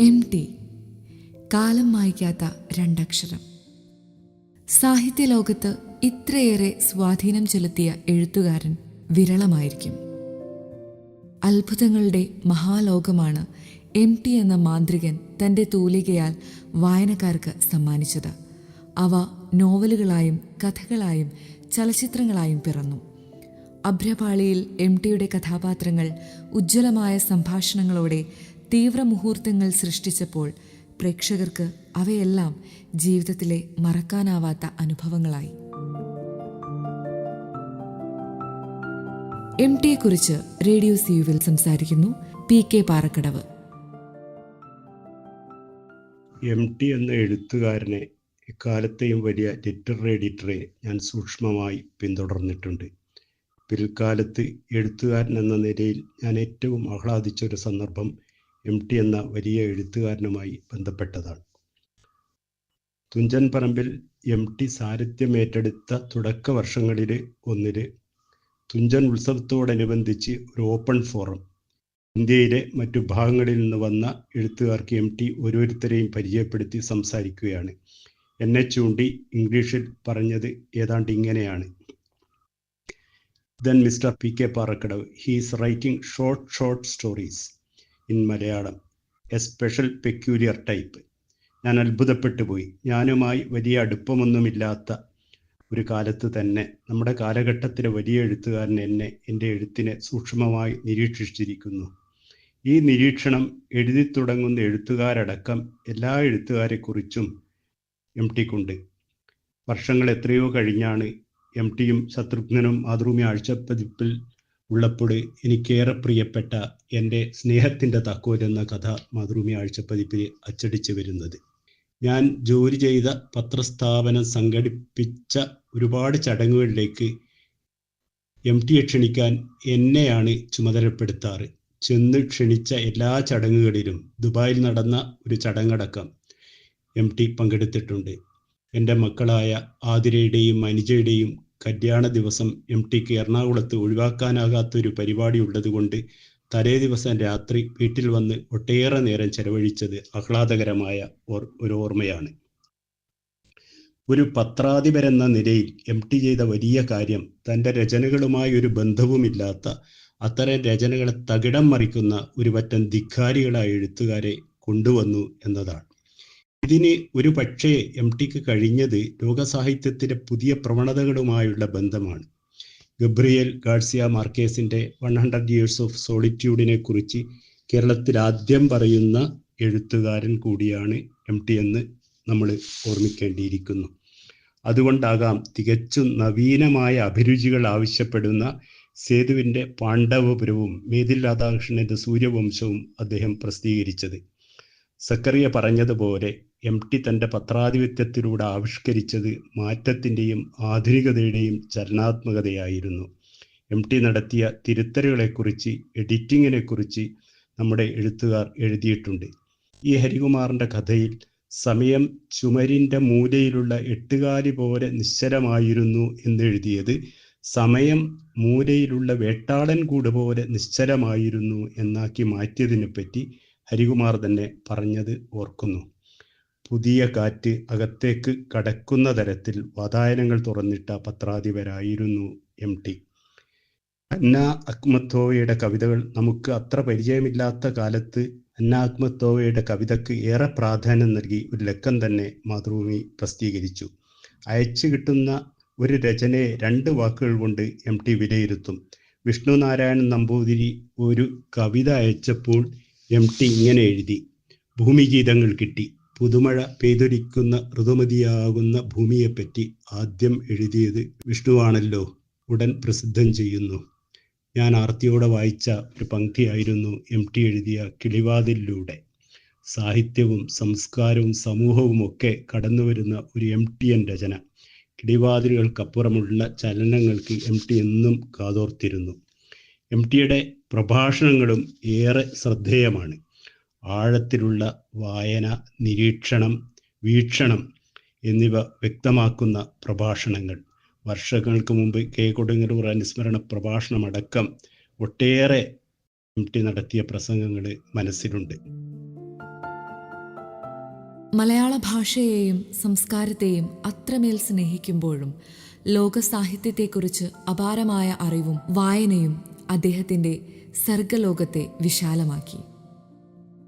M T. കാലം മായ്ക്കാത്ത രണ്ടക്ഷരം. സാഹിത്യലോകത്ത് ഇത്രയേറെ സ്വാധീനം ചെലുത്തിയ എഴുത്തുകാരൻ വിരളമായിരിക്കും. അത്ഭുതങ്ങളുടെ മഹാലോകമാണ് എം ടി എന്ന മാന്ത്രികൻ തന്റെ തൂലികയാൽ വായനക്കാർക്ക് സമ്മാനിച്ചത്. അവ നോവലുകളായും കഥകളായും ചലച്ചിത്രങ്ങളായും പിറന്നു. അഭ്രപാളിയിൽ എം ടിയുടെ കഥാപാത്രങ്ങൾ ഉജ്ജ്വലമായ സംഭാഷണങ്ങളോടെ തീവ്രമുഹൂർത്തങ്ങൾ സൃഷ്ടിച്ചപ്പോൾ പ്രേക്ഷകർക്ക് അവയെല്ലാം ജീവിതത്തിലെ മറക്കാനാവാത്ത അനുഭവങ്ങളായി. എം ടിയെക്കുറിച്ച് റേഡിയോ സിയുവിൽ സംസാരിക്കുന്നു P K Parakkadavu. M T എന്ന എഴുത്തുകാരനെ എക്കാലത്തെയും വലിയ ലിറ്റററി എഡിറ്ററെ ഞാൻ സൂക്ഷ്മമായി പിന്തുടർന്നിട്ടുണ്ട്. പിൽക്കാലത്ത് എഴുത്തുകാരൻ എന്ന നിലയിൽ ഞാൻ ഏറ്റവും ആഹ്ലാദിച്ച ഒരു സന്ദർഭം എം ടി എന്ന വലിയ എഴുത്തുകാരനുമായി ബന്ധപ്പെട്ടതാണ്. തുഞ്ചൻ പറമ്പിൽ എം ടി സാരഥ്യം ഏറ്റെടുത്ത തുടക്ക വർഷങ്ങളിൽ ഒന്നിൽ തുഞ്ചൻ ഉത്സവത്തോടനുബന്ധിച്ച് ഒരു ഓപ്പൺ ഫോറം. ഇന്ത്യയിലെ മറ്റു ഭാഗങ്ങളിൽ നിന്ന് വന്ന എഴുത്തുകാർക്ക് എം ടി ഓരോരുത്തരെയും പരിചയപ്പെടുത്തി സംസാരിക്കുകയാണ്. എന്നെ ചൂണ്ടി ഇംഗ്ലീഷിൽ പറഞ്ഞത് ഏതാണ്ട് ഇങ്ങനെയാണ്. Then mister P K Parakkadavu his writing short short stories in Malayalam a special peculiar type ഞാൻ അത്ഭുതപ്പെട്ടു പോയി. ഞാനുമായി വലിയ അടുപ്പമൊന്നുമില്ലാത്ത ഒരു കാലത്ത് തന്നെ നമ്മുടെ കാലഘട്ടത്തിലെ വലിയ എഴുത്തുകാരൻ എന്നെ എന്റെ എഴുത്തിനെ സൂക്ഷ്മമായി നിരീക്ഷിച്ചിരിക്കുന്നു. ഈ നിരീക്ഷണം എഴുതി തുടങ്ങുന്ന എഴുത്തുകാരടക്കം എല്ലാ എഴുത്തുകാരെക്കുറിച്ചും എം ടിക്കുണ്ട് വർഷങ്ങൾ എത്രയോ കഴിഞ്ഞാണ് എം ടിയും ശത്രുഘ്നനും മാതൃഭൂമി ആഴ്ചപ്പതിപ്പിൽ ഉള്ളപ്പോൾ എനിക്കേറെ പ്രിയപ്പെട്ട എന്റെ സ്നേഹത്തിന്റെ താക്കോൽ എന്ന കഥ മാതൃഭൂമി ആഴ്ചപ്പതിപ്പിൽ അച്ചടിച്ചു വരുന്നത്. ഞാൻ ജോലി ചെയ്ത പത്രസ്ഥാപനം സംഘടിപ്പിച്ച ഒരുപാട് ചടങ്ങുകളിലേക്ക് എം ടിയെ ക്ഷണിക്കാൻ എന്നെയാണ് ചുമതലപ്പെടുത്താറ്. ചെന്ന് ക്ഷണിച്ച എല്ലാ ചടങ്ങുകളിലും ദുബായിൽ നടന്ന ഒരു ചടങ്ങടക്കം എം ടി പങ്കെടുത്തിട്ടുണ്ട്. എന്റെ മക്കളായ ആതിരയുടെയും അനുജയുടെയും കല്യാണ ദിവസം എം ടിക്ക് എറണാകുളത്ത് ഒഴിവാക്കാനാകാത്ത ഒരു പരിപാടി ഉള്ളതുകൊണ്ട് തലേ ദിവസം രാത്രി വീട്ടിൽ വന്ന് ഒട്ടേറെ നേരം ചെലവഴിച്ചത് ആഹ്ലാദകരമായ ഒരു ഓർമ്മയാണ്. ഒരു പത്രാധിപരെന്ന നിലയിൽ എം ടി ചെയ്ത വലിയ കാര്യം തന്റെ രചനകളുമായി ഒരു ബന്ധവുമില്ലാത്ത അത്തരം രചനകളെ തകിടം മറിക്കുന്ന ഒരു പറ്റം ധിക്കാരികളായ എഴുത്തുകാരെ കൊണ്ടുവന്നു എന്നതാണ്. ഇതിന് ഒരു പക്ഷേ എം ടിക്ക് കഴിഞ്ഞത് ലോകസാഹിത്യത്തിലെ പുതിയ പ്രവണതകളുമായുള്ള ബന്ധമാണ്. ഗബ്രിയേൽ ഗാഡ്സിയ മാർക്കേസിന്റെ വൺ ഹൺഡ്രഡ് ഇയേഴ്സ് ഓഫ് സോളിറ്റ്യൂഡിനെ കുറിച്ച് കേരളത്തിൽ ആദ്യം പറയുന്ന എഴുത്തുകാരൻ കൂടിയാണ് എം ടി എന്ന് നമ്മൾ ഓർമ്മിക്കേണ്ടിയിരിക്കുന്നു. അതുകൊണ്ടാകാം തികച്ചും നവീനമായ അഭിരുചികൾ ആവശ്യപ്പെടുന്ന സേതുവിന്റെ പാണ്ഡവപുരവും മേതിൽ രാധാകൃഷ്ണന്റെ സൂര്യവംശവും അദ്ദേഹം പ്രസിദ്ധീകരിച്ചത്. സക്കറിയ പറഞ്ഞതുപോലെ എം ടി തന്റെ പത്രാധിപത്യത്തിലൂടെ ആവിഷ്കരിച്ചത് മാറ്റത്തിന്റെയും ആധുനികതയുടെയും ചലനാത്മകതയായിരുന്നു. എം ടി നടത്തിയ തിരുത്തലുകളെക്കുറിച്ച് എഡിറ്റിങ്ങിനെക്കുറിച്ച് നമ്മുടെ എഴുത്തുകാർ എഴുതിയിട്ടുണ്ട്. ഈ ഹരികുമാറിന്റെ കഥയിൽ സമയം ചുമരിന്റെ മൂലയിലുള്ള എട്ടുകാലി പോലെ നിശ്ചലമായിരുന്നു എന്നെഴുതിയത് സമയം മൂലയിലുള്ള വേട്ടാളൻ കൂട് പോലെ നിശ്ചലമായിരുന്നു എന്നാക്കി മാറ്റിയതിനെ പറ്റി ഹരികുമാർ തന്നെ പറഞ്ഞത് ഓർക്കുന്നു. പുതിയ കാറ്റ് അകത്തേക്ക് കടക്കുന്ന തരത്തിൽ വാതായനങ്ങൾ തുറന്നിട്ട പത്രാധിപരായിരുന്നു എം. ടി. അന്ന അക്മത്തോവയുടെ കവിതകൾ നമുക്ക് അത്ര പരിചയമില്ലാത്ത കാലത്ത് അന്ന അക്മത്തോവയുടെ കവിതയ്ക്ക് ഏറെ പ്രാധാന്യം നൽകി ഒരു ലക്കം തന്നെ മാതൃഭൂമി പ്രസിദ്ധീകരിച്ചു. അയച്ചു കിട്ടുന്ന ഒരു രചനയെ രണ്ട് വാക്കുകൾ കൊണ്ട് എം. ടി. വിലയിരുത്തും. വിഷ്ണു നാരായണൻ നമ്പൂതിരി ഒരു കവിത അയച്ചപ്പോൾ എം ടി ഇങ്ങനെ എഴുതി. ഭൂമിഗീതങ്ങൾ കിട്ടി. പുതുമഴ പെയ്തൊലിക്കുന്ന ഋതുമതിയാകുന്ന ഭൂമിയെപ്പറ്റി ആദ്യം എഴുതിയത് വിഷ്ണുവാണല്ലോ. ഉടൻ പ്രസിദ്ധം ചെയ്യുന്നു. ഞാൻ ആർത്തിയോടെ വായിച്ച ഒരു പങ്ക്തിയായിരുന്നു എം ടി എഴുതിയ കിളിവാതിലൂടെ. സാഹിത്യവും സംസ്കാരവും സമൂഹവും ഒക്കെ കടന്നു വരുന്ന ഒരു എം ടി എൻ രചന. കിളിവാതിലുകൾക്കപ്പുറമുള്ള ചലനങ്ങൾക്ക് എം ടി എന്നും കാതോർത്തിരുന്നു. എം ടിയുടെ പ്രഭാഷണങ്ങളും ഏറെ ശ്രദ്ധേയമാണ്. ആഴത്തിലുള്ള വായന നിരീക്ഷണം വീക്ഷണം എന്നിവ വ്യക്തമാക്കുന്ന പ്രഭാഷണങ്ങൾ. വർഷങ്ങൾക്ക് മുമ്പ് കെ. കൊടുങ്ങല്ലൂർ അനുസ്മരണ പ്രഭാഷണമടക്കം ഒട്ടേറെ ടി നടത്തിയ പ്രസംഗങ്ങൾ മനസ്സിലുണ്ട്. മലയാള ഭാഷയെയും സംസ്കാരത്തെയും അത്രമേൽ സ്നേഹിക്കുമ്പോഴും ലോക സാഹിത്യത്തെക്കുറിച്ച് അപാരമായ അറിവും വായനയും അദ്ദേഹത്തിന്റെ സർഗലോകത്തെ വിശാലമാക്കി.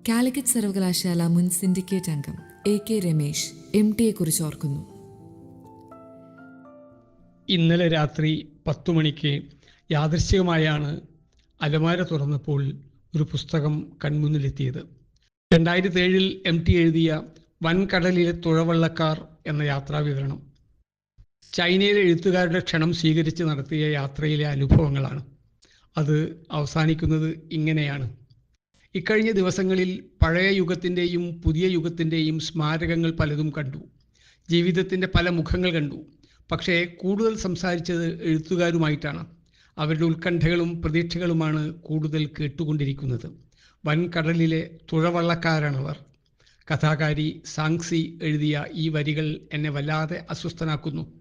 കാലിക്കറ്റ് സർവകലാശാല മുൻ സിൻഡിക്കേറ്റ് അംഗം എ കെ രമേശ് എം ടിയെക്കുറിച്ച് ഓർക്കുന്നു. ഇന്നലെ രാത്രി പത്തു മണിക്ക് യാദൃശ്ചികമായാണ് അലമാര തുറന്നപ്പോൾ ഒരു പുസ്തകം കൺമുന്നിലെത്തിയത്. രണ്ടായിരത്തി ഏഴിൽ എം ടി എഴുതിയ വൻകടലിലെ തുഴവള്ളക്കാർ എന്ന യാത്രാവിവരണം. ചൈനയിലെ എഴുത്തുകാരുടെ ക്ഷണം സ്വീകരിച്ച് നടത്തിയ യാത്രയിലെ അനുഭവങ്ങളാണ്. അത് അവസാനിക്കുന്നത് ഇങ്ങനെയാണ്. ഇക്കഴിഞ്ഞ ദിവസങ്ങളിൽ പഴയ യുഗത്തിന്റെയും പുതിയ യുഗത്തിന്റെയും സ്മാരകങ്ങൾ പലതും കണ്ടു. ജീവിതത്തിന്റെ പല മുഖങ്ങൾ കണ്ടു. പക്ഷേ കൂടുതൽ സംസാരിച്ചത് എഴുത്തുകാരുമായിട്ടാണ്. അവരുടെ ഉത്കണ്ഠകളും പ്രതീക്ഷകളുമാണ് കൂടുതൽ കേട്ടുകൊണ്ടിരിക്കുന്നത്. വൻകടലിലെ തുഴവള്ളക്കാരാണവർ. കഥാകാരി സാങ്സി എഴുതിയ ഈ വരികൾ എന്നെ വല്ലാതെ അസ്വസ്ഥനാക്കുന്നു.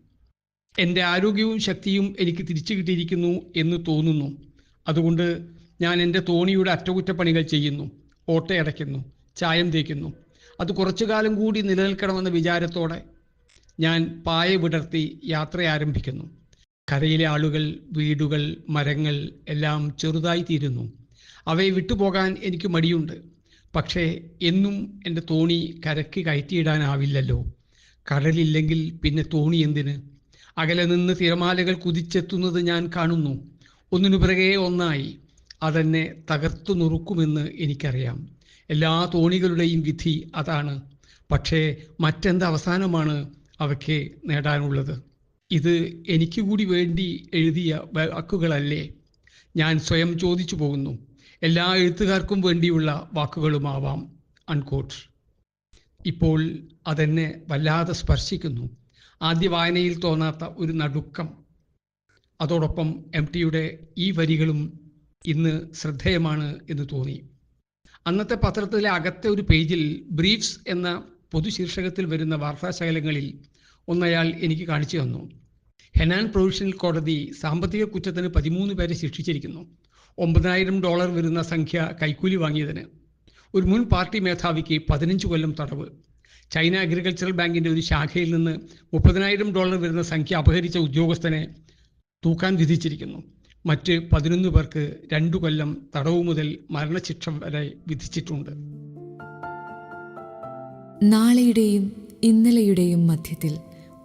എന്റെ ആരോഗ്യവും ശക്തിയും എനിക്ക് തിരിച്ചു കിട്ടിയിരിക്കുന്നു എന്ന് തോന്നുന്നു. അതുകൊണ്ട് ഞാൻ എന്റെ തോണിയുടെ അറ്റകുറ്റപ്പണികൾ ചെയ്യുന്നു ഓട്ടയടയ്ക്കുന്നു ചായം തേക്കുന്നു. അത് കുറച്ചു കാലം കൂടി നിലനിൽക്കണമെന്ന വിചാരത്തോടെ ഞാൻ പായ വിടർത്തി യാത്ര ആരംഭിക്കുന്നു. കരയിലെ ആളുകൾ വീടുകൾ മരങ്ങൾ എല്ലാം ചെറുതായി തീരുന്നു. അവയെ വിട്ടുപോകാൻ എനിക്ക് മടിയുണ്ട്. പക്ഷേ എന്നും എന്റെ തോണി കരയ്ക്ക് കയറ്റിയിടാനാവില്ലല്ലോ. കടലില്ലെങ്കിൽ പിന്നെ തോണി എന്തിന്? അകലെ നിന്ന് തിരമാലകൾ കുതിച്ചെത്തുന്നത് ഞാൻ കാണുന്നു. ഒന്നിനു പിറകെ ഒന്നായി അതെന്നെ തകർത്തു നുറുക്കുമെന്ന് എനിക്കറിയാം. എല്ലാ തോണികളുടെയും വിധി അതാണ്. പക്ഷേ മറ്റെന്ത് അവസാനമാണ് അവയ്ക്ക് നേടാനുള്ളത്? ഇത് എനിക്ക് കൂടി വേണ്ടി എഴുതിയ വാക്കുകളല്ലേ? ഞാൻ സ്വയം ചോദിച്ചു പോകുന്നു. എല്ലാ എഴുത്തുകാർക്കും വേണ്ടിയുള്ള വാക്കുകളുമാവാം. അൺകോട്ട്. ഇപ്പോൾ അതെന്നെ വല്ലാതെ സ്പർശിക്കുന്നു. ആദ്യ വായനയിൽ തോന്നാത്ത ഒരു നടുക്കം. അതോടൊപ്പം എം ടിയുടെ ഈ വരികളും ഇന്ന് ശ്രദ്ധേയമാണ് എന്ന് തോന്നി. അന്നത്തെ പത്രത്തിലെ അകത്തെ ഒരു പേജിൽ ബ്രീഫ്സ് എന്ന പൊതുശീർഷകത്തിൽ വരുന്ന വാർത്താശകലങ്ങളിൽ ഒന്നയാൾ എനിക്ക് കാണിച്ചു തന്നു. ഹെനാൻ പ്രൊവിഷണൽ കോടതി സാമ്പത്തിക കുറ്റത്തിന് പതിമൂന്ന് പേരെ ശിക്ഷിച്ചിരിക്കുന്നു. ഒമ്പതിനായിരം ഡോളർ വരുന്ന സംഖ്യ കൈക്കൂലി വാങ്ങിയതിന്. ഒരു മുൻ പാർട്ടി മേധാവിക്ക് പതിനഞ്ച് കൊല്ലം തടവ്. ചൈന അഗ്രികൾച്ചറൽ ബാങ്കിന്റെ ഒരു ശാഖയിൽ നിന്ന് മുപ്പതിനായിരം ഡോളർ വരുന്ന സംഖ്യ അപഹരിച്ച ഉദ്യോഗസ്ഥനെ തൂക്കാൻ വിധിച്ചിരിക്കുന്നു. മറ്റ് പതിനൊന്ന് പേർക്ക് രണ്ടു കൊല്ലം തടവു മുതൽ മരണശിക്ഷ വരെ വിധിച്ചിട്ടുണ്ട്. നാളെയുടെയും ഇന്നലെയുടെയും മധ്യത്തിൽ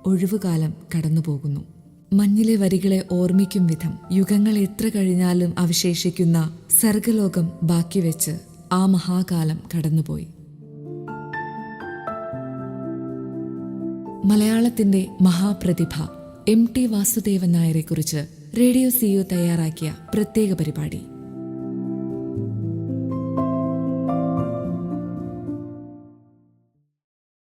ഒഴിവുകാലം കടന്നുപോകുന്നു. മഞ്ഞിലെ വരികളെ ഓർമ്മിക്കും വിധം യുഗങ്ങൾ എത്ര കഴിഞ്ഞാലും അവശേഷിക്കുന്ന സർഗലോകം ബാക്കി വെച്ച് ആ മഹാകാലം കടന്നുപോയി. മലയാളത്തിന്റെ മഹാപ്രതിഭ എം ടി വാസുദേവൻ നായരെക്കുറിച്ച് റേഡിയോ സിയു തയ്യാറാക്കിയ പ്രത്യേക പരിപാടി.